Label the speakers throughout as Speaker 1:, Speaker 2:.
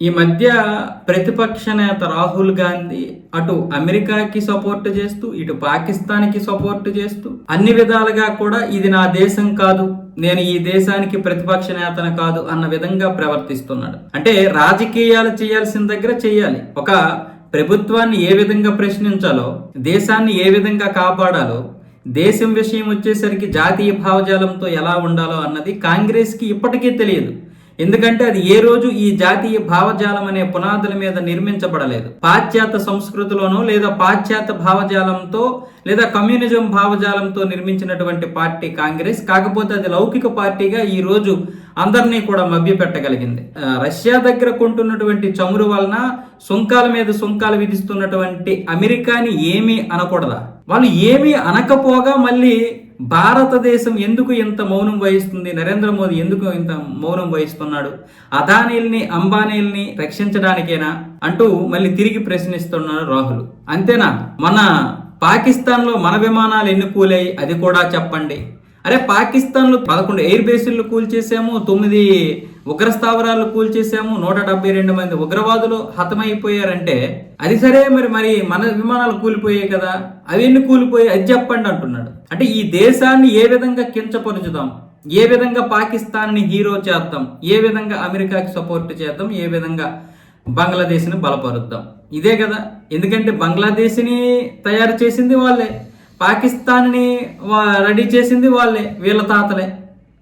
Speaker 1: ఈ మధ్య ప్రతిపక్ష నేత రాహుల్ గాంధీ అటు అమెరికాకి సపోర్ట్ చేస్తూ ఇటు పాకిస్తాన్కి సపోర్ట్ చేస్తూ అన్ని విధాలుగా కూడా ఇది నా దేశం కాదు నేను ఈ దేశానికి ప్రతిపక్ష నేతను కాదు అన్న విధంగా ప్రవర్తిస్తున్నాడు. అంటే రాజకీయాలు చేయాల్సిన దగ్గర చేయాలి. ఒక ప్రభుత్వాన్ని ఏ విధంగా ప్రశ్నించాలో దేశాన్ని ఏ విధంగా కాపాడాలో దేశం విషయం వచ్చేసరికి జాతీయ భావజాలంతో ఎలా ఉండాలో అన్నది కాంగ్రెస్కి ఇప్పటికీ తెలియదు. ఎందుకంటే అది ఏ రోజు ఈ జాతీయ భావజాలం అనే పునాదుల మీద నిర్మించబడలేదు. పాశ్చాత్య సంస్కృతిలోనో లేదా పాశ్చాత్య భావజాలంతో లేదా కమ్యూనిజం భావజాలంతో నిర్మించినటువంటి పార్టీ కాంగ్రెస్ కాకపోతే అది లౌకిక పార్టీగా ఈ రోజు అందరినీ కూడా మభ్యపెట్టగలిగింది. రష్యా దగ్గర కొంటున్నటువంటి చమురు వలన సుంకాల మీద సుంకాలు విధిస్తున్నటువంటి అమెరికాని ఏమీ అనకూడదా? వాళ్ళు ఏమీ అనకపోగా మళ్ళీ భారతదేశం ఎందుకు ఇంత మౌనం వహిస్తుంది? నరేంద్ర మోదీ ఎందుకు ఇంత మౌనం వహిస్తున్నాడు? అదానీల్ని అంబానీల్ని రక్షించడానికేనా? అంటూ మళ్ళీ తిరిగి ప్రశ్నిస్తున్నాడు రాహుల్. అంతేనా? మన పాకిస్తాన్లో మన విమానాలు ఎన్ని కూలాయి? అది కూడా చెప్పండి. అరే పాకిస్తాన్లో పదకొండు ఎయిర్ బేసులు కూల్చేసాము తొమ్మిది ఉగ్ర స్థావరాలు కూల్చేసాము నూట డెబ్బై రెండు మంది ఉగ్రవాదులు హతమైపోయారంటే అది సరే మరి మరి మన విమానాలు కూలిపోయాయి కదా అవి ఎన్ని కూలిపోయాయి అది చెప్పండి అంటున్నాడు. అంటే ఈ దేశాన్ని ఏ విధంగా కించపరుచుదాం? ఏ విధంగా పాకిస్తాన్ని హీరో చేద్దాం? ఏ విధంగా అమెరికాకి సపోర్ట్ చేద్దాం? ఏ విధంగా బంగ్లాదేశ్ని బలపరుద్దాం? ఇదే కదా ఎందుకంటే బంగ్లాదేశ్ని తయారు చేసింది వాళ్ళే. పాకిస్తాన్ని వా- రెడీ చేసింది వాళ్ళే వీళ్ళ తాతలే.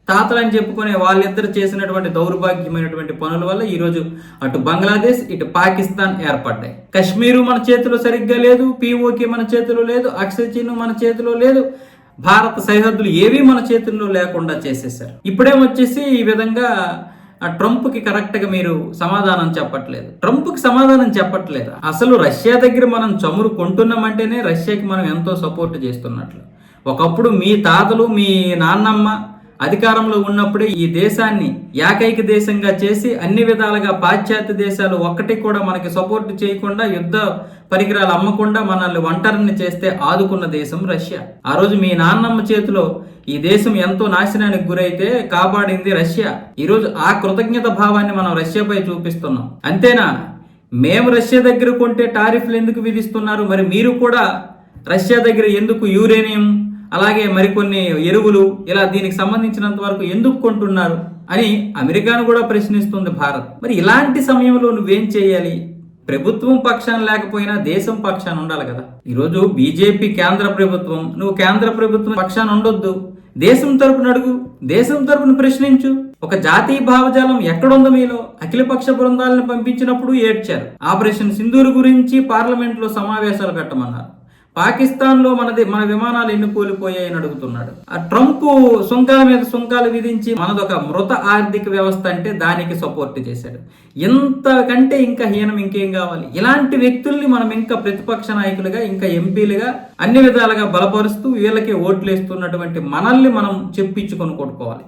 Speaker 1: తాతలని చెప్పుకునే వాళ్ళిద్దరు చేసినటువంటి దౌర్భాగ్యమైనటువంటి పనుల వల్ల ఈరోజు అటు బంగ్లాదేశ్ ఇటు పాకిస్తాన్ ఏర్పడ్డాయి. కశ్మీరు మన చేతిలో సరిగ్గా లేదు పీఓకే మన చేతిలో లేదు అక్షయ్ మన చేతిలో లేదు భారత సరిహద్దులు ఏవి మన చేతుల్లో లేకుండా చేసేసారు ఇప్పుడేమొచ్చేసి ఈ విధంగా ట్రంప్కి కరెక్ట్గా మీరు సమాధానం చెప్పట్లేదు. ట్రంప్కి సమాధానం చెప్పట్లేదు. అసలు రష్యా దగ్గర మనం చమురు కొంటున్నామంటేనే రష్యాకి మనం ఎంతో సపోర్ట్ చేస్తున్నట్లు. ఒకప్పుడు మీ తాతలు మీ నాన్నమ్మ అధికారంలో ఉన్నప్పుడే ఈ దేశాన్ని ఏకైక దేశంగా చేసి అన్ని విధాలుగా పాశ్చాత్య దేశాలు ఒక్కటి కూడా మనకి సపోర్ట్ చేయకుండా యుద్ధ పరికరాలు అమ్మకుండా మనల్ని ఒంటరిని చేస్తే ఆదుకున్న దేశం రష్యా. ఆ రోజు మీ నాన్నమ్మ చేతిలో ఈ దేశం ఎంతో నాశనానికి గురైతే కాపాడింది రష్యా. ఈరోజు ఆ కృతజ్ఞత భావాన్ని మనం రష్యాపై చూపిస్తున్నాం. అంతేనా? మేము రష్యా దగ్గర కొంటే టారిఫ్లు ఎందుకు విధిస్తున్నారు? మరి మీరు కూడా రష్యా దగ్గర ఎందుకు యూరేనియం అలాగే మరికొన్ని ఎరువులు ఇలా దీనికి సంబంధించినంత వరకు ఎందుకు కొంటున్నారు అని అమెరికాను కూడా ప్రశ్నిస్తుంది భారత్. మరి ఇలాంటి సమయంలో నువ్వేం చేయాలి? ప్రభుత్వం పక్షాన లేకపోయినా దేశం పక్షాన ఉండాలి కదా. ఈరోజు బీజేపీ కేంద్ర ప్రభుత్వం నువ్వు కేంద్ర ప్రభుత్వం పక్షాన ఉండొద్దు. దేశం తరపున అడుగు. దేశం తరపున ప్రశ్నించు. ఒక జాతీయ భావజాలం ఎక్కడుందో మీలో. అఖిలపక్ష బృందాలను పంపించినప్పుడు ఏడ్చారు. ఆపరేషన్ సింధూరు గురించి పార్లమెంట్లో సమావేశాలు పెట్టమన్నారు. పాకిస్తాన్లో మనది మన విమానాలు ఎన్ని కూలిపోయాయని అడుగుతున్నాడు. ఆ ట్రంప్ సుంకాల మీద సుంకాలు విధించి మనదొక మృత ఆర్థిక వ్యవస్థ అంటే దానికి సపోర్ట్ చేశాడు. ఇంతకంటే ఇంకా హీనం ఇంకేం కావాలి? ఇలాంటి వ్యక్తుల్ని మనం ఇంకా ప్రతిపక్ష నాయకులుగా ఇంకా ఎంపీలుగా అన్ని విధాలుగా బలపరుస్తూ వీళ్ళకి ఓట్లు వేస్తున్నటువంటి మనల్ని మనం చెప్పించుకొని కొట్టుకోవాలి.